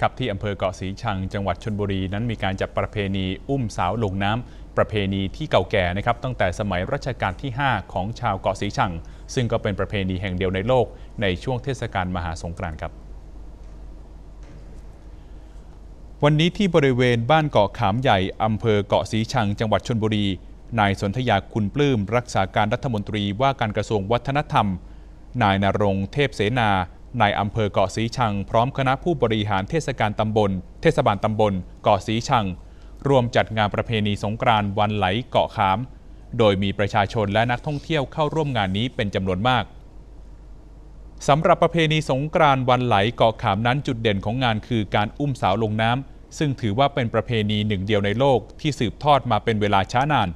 ครับที่อำเภอเกาะสีชัง จังหวัดชนบุรีนั้นมีการจัดประเพณีอุ้มสาวลงน้ำประเพณีที่เก่าแก่นะครับตั้งแต่สมัยรัชกาลที่ 5 ของชาวเกาะสีชัง ซึ่งก็เป็นประเพณีแห่งเดียวในโลกในช่วงเทศกาลมหาสงกรานต์ครับวันนี้ที่บริเวณบ้านเกาะขามใหญ่อำเภอเกาะสีชัง จังหวัดชนบุรี นายสนธยาคุณปลื้มรักษาการรัฐมนตรีว่าการกระทรวงวัฒนธรรม นายนารงเทพเสนา นายอำเภอเกาะสีชัง พร้อมคณะผู้บริหารเทศกาลตำบล เทศบาลตำบลเกาะสีชัง รวมจัดงานประเพณีสงกรานต์วันไหลเกาะขาม โดยมีประชาชนและนักท่องเที่ยวเข้าร่วมงานนี้เป็นจำนวนมากสำหรับประเพณีสงกรานต์วันไหลเกาะขามนั้นจุดเด่นของงานคือการอุ้มสาวลงน้ำซึ่งถือว่าเป็นประเพณีหนึ่งเดียวในโลกที่สืบทอดมาเป็นเวลาช้านาน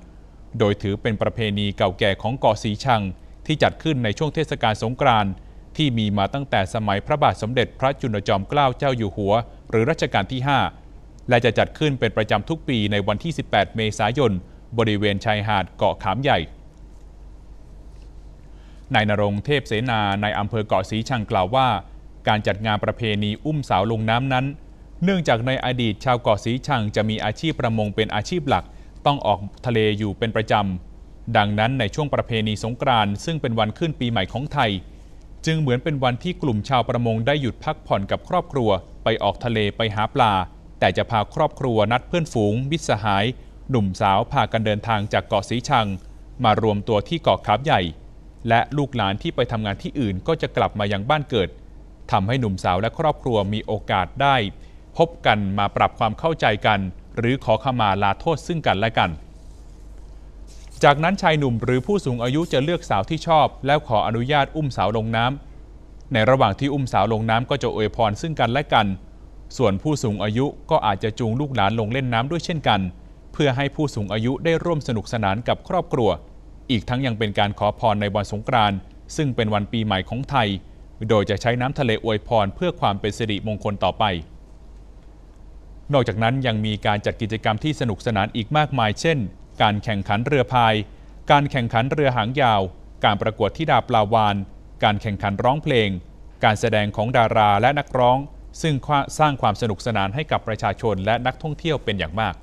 โดยถือเป็นประเพณีเก่าแก่ของเกาะสีชัง ที่จัดขึ้นในช่วงเทศกาลสงกรานต์ ที่มีมาตั้งแต่สมัยพระบาทสมเด็จพระจุลจอมเกล้าเจ้าอยู่หัว หรือรัชกาลที่ 5 และจะจัดขึ้นเป็นประจำทุกปีในวันที่ 18 เมษายน บริเวณชายหาดเกาะขามใหญ่นายนรงเทพเสนาในอำเภอเกาะสีชังกล่าวว่า การจัดงานประเพณีอุ้มสาวลงน้ำนั้น เนื่องจากในอดีตชาวเกาะสีชังจะมีอาชีพประมงเป็นอาชีพหลัก ต้องออกทะเลอยู่เป็นประจำดังนั้นในช่วงประเพณีสงกรานต์ซึ่งเป็นวันขึ้นปีใหม่ของไทย จึงเหมือนเป็นวันที่กลุ่มชาวประมงได้หยุดพักผ่อนกับครอบครัว ไปออกทะเลไปหาปลา แต่จะพาครอบครัวนัดเพื่อนฝูงมิตรสหาย หนุ่มสาวพากันเดินทางจากเกาะสีชัง มารวมตัวที่เกาะขามใหญ่ และลูกหลานที่ไปทำงานที่อื่นก็จะกลับมายังบ้านเกิดทำให้หนุ่มสาวและครอบครัวมีโอกาสได้ พบกันมาปรับความเข้าใจกัน หรือขอขมาลาโทษซึ่งกันและกัน จากนั้นชายหนุ่มหรือผู้สูงอายุจะเลือกสาวที่ชอบ แล้วขออนุญาตอุ้มสาวลงน้ำในระหว่างที่อุ้มสาวลงน้ำก็จะอวยพรซึ่งกันและกัน ส่วนผู้สูงอายุก็อาจจะจูงลูกหลานลงเล่นน้ำด้วยเช่นกัน เพื่อให้ผู้สูงอายุได้ร่วมสนุกสนานกับครอบครัว อีกทั้งยังเป็นการขอพรในวันสงกรานต์ซึ่งเป็นวันปีใหม่ของไทย โดยจะใช้น้ำทะเลอวยพรเพื่อความเป็นสิริมงคลต่อไป นอกจากนั้นยังมีการจัดกิจกรรมที่สนุกสนานอีกมากมายเช่น การแข่งขันเรือพาย การแข่งขันเรือหางยาว การประกวดที่ดาปลาวาน การแข่งขันร้องเพลง การแสดงของดาราและนักร้อง ซึ่งสร้างความสนุกสนานให้กับประชาชนและนักท่องเที่ยวเป็นอย่างมาก